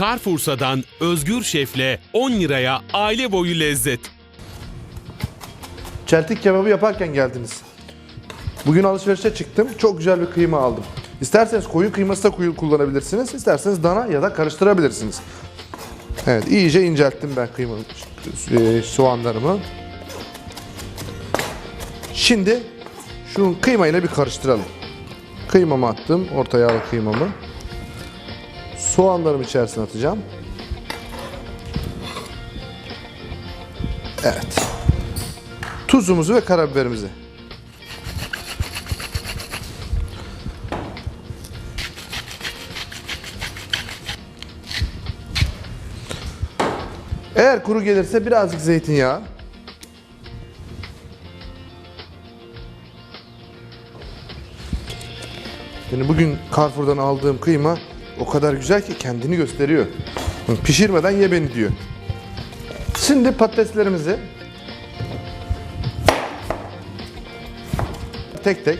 Carrefour'dan Özgür Şef'le 10 liraya aile boyu lezzet. Çeltik kebabı yaparken geldiniz. Bugün alışverişe çıktım. Çok güzel bir kıyma aldım. İsterseniz koyun kıyması da koyu kullanabilirsiniz. İsterseniz dana ya da karıştırabilirsiniz. Evet iyice incelttim ben kıyma e, soğanlarımı. Şimdi şu kıymayla bir karıştıralım. Kıymamı attım. Orta yağlı kıymamı. Soğanlarımı içerisine atacağım. Evet. Tuzumuzu ve karabiberimizi. Eğer kuru gelirse birazcık zeytinyağı. Yani bugün Carrefour'dan aldığım kıyma o kadar güzel ki kendini gösteriyor. Pişirmeden ye beni diyor. Şimdi patateslerimizi tek tek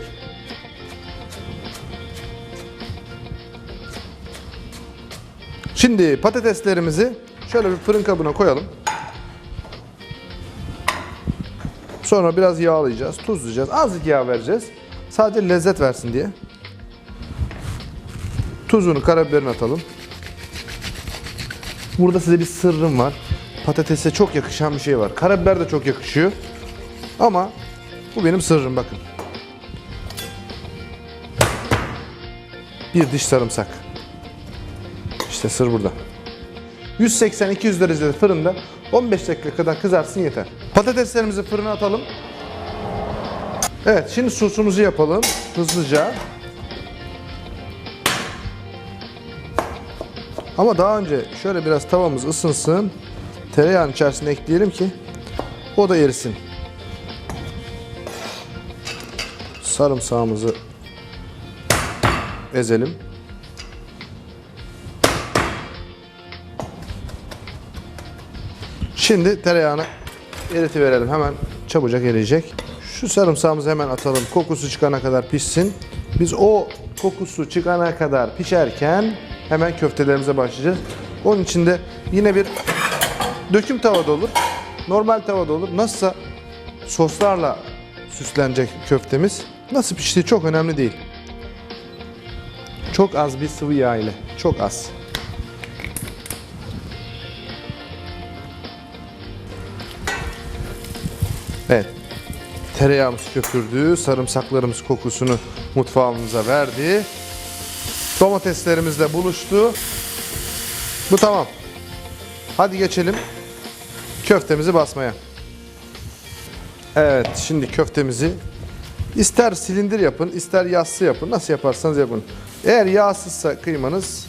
Şimdi patateslerimizi şöyle bir fırın kabına koyalım. Sonra biraz yağlayacağız, tuzlayacağız. Azıcık yağ vereceğiz. Sadece lezzet versin diye. Tuzunu, karabiberini atalım. Burada size bir sırrım var. Patatese çok yakışan bir şey var. Karabiber de çok yakışıyor. Ama bu benim sırrım bakın. Bir diş sarımsak. İşte sır burada. 180-200 derecede fırında 15 dakika kadar kızarsın yeter. Patateslerimizi fırına atalım. Evet şimdi sosumuzu yapalım hızlıca. Ama daha önce şöyle biraz tavamız ısınsın. Tereyağının içerisine ekleyelim ki o da erisin. Sarımsağımızı ezelim. Şimdi tereyağını eritiverelim. Hemen çabucak eriyecek. Şu sarımsağımızı hemen atalım. Kokusu çıkana kadar pişsin. Biz o kokusu çıkana kadar pişerken hemen köftelerimize başlayacağız. Onun için de yine bir döküm tavada olur. Normal tavada olur. Nasılsa soslarla süslenecek köftemiz. Nasıl piştiği çok önemli değil. Çok az bir sıvı yağ ile. Çok az. Evet. Tereyağımız köpürdü. Sarımsaklarımız kokusunu mutfağımıza verdi. Domateslerimizle buluştu. Bu tamam. Hadi geçelim köftemizi basmaya. Evet, şimdi köftemizi ister silindir yapın, ister yassı yapın. Nasıl yaparsanız yapın. Eğer yağsızsa kıymanız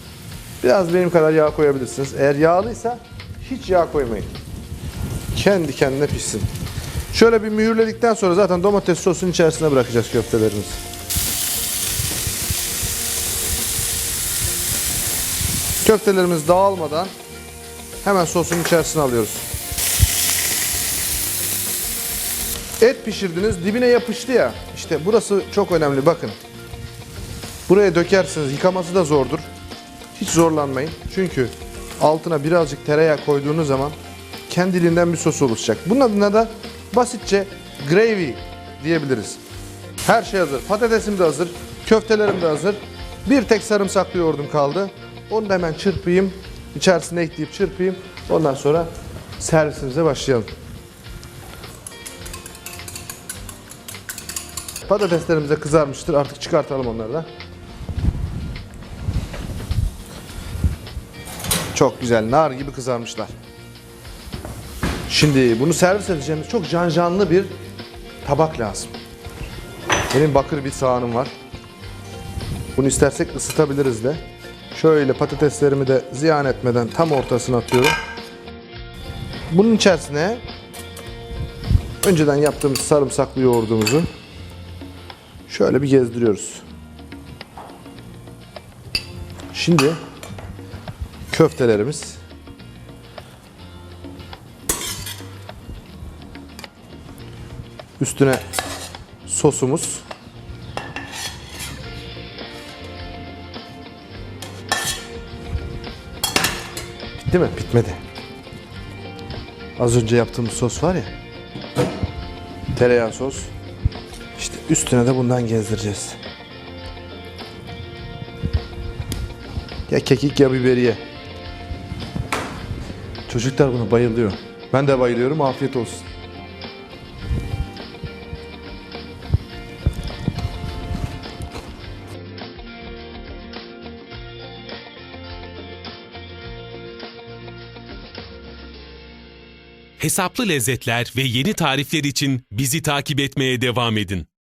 biraz benim kadar yağ koyabilirsiniz. Eğer yağlıysa hiç yağ koymayın. Kendi kendine pişsin. Şöyle bir mühürledikten sonra zaten domates sosunun içerisine bırakacağız köftelerimizi. Köftelerimiz dağılmadan hemen sosun içerisine alıyoruz. Et pişirdiniz dibine yapıştı ya. İşte burası çok önemli bakın. Buraya dökersiniz yıkaması da zordur. Hiç zorlanmayın. Çünkü altına birazcık tereyağı koyduğunuz zaman kendiliğinden bir sos oluşacak. Bunun adına da basitçe gravy diyebiliriz. Her şey hazır. Patatesim de hazır. Köftelerim de hazır. Bir tek sarımsaklı yoğurdum kaldı. Onu da hemen çırpayım. İçerisine ekleyip çırpayım. Ondan sonra servisimize başlayalım. Patateslerimiz de kızarmıştır. Artık çıkartalım onları da. Çok güzel. Nar gibi kızarmışlar. Şimdi bunu servis edeceğimiz çok cancanlı bir tabak lazım. Benim bakır bir sahanım var. Bunu istersek ısıtabiliriz de. Şöyle patateslerimi de ziyan etmeden tam ortasına atıyorum. Bunun içerisine önceden yaptığımız sarımsaklı yoğurdumuzu şöyle bir gezdiriyoruz. Şimdi köftelerimiz Üstüne sosumuz. Bitti mi? Bitmedi. Az önce yaptığımız sos var ya. Tereyağı sos. İşte üstüne de bundan gezdireceğiz. Ya kekik ya biberiye. Çocuklar buna bayılıyor. Ben de bayılıyorum. Afiyet olsun. Hesaplı lezzetler ve yeni tarifler için bizi takip etmeye devam edin.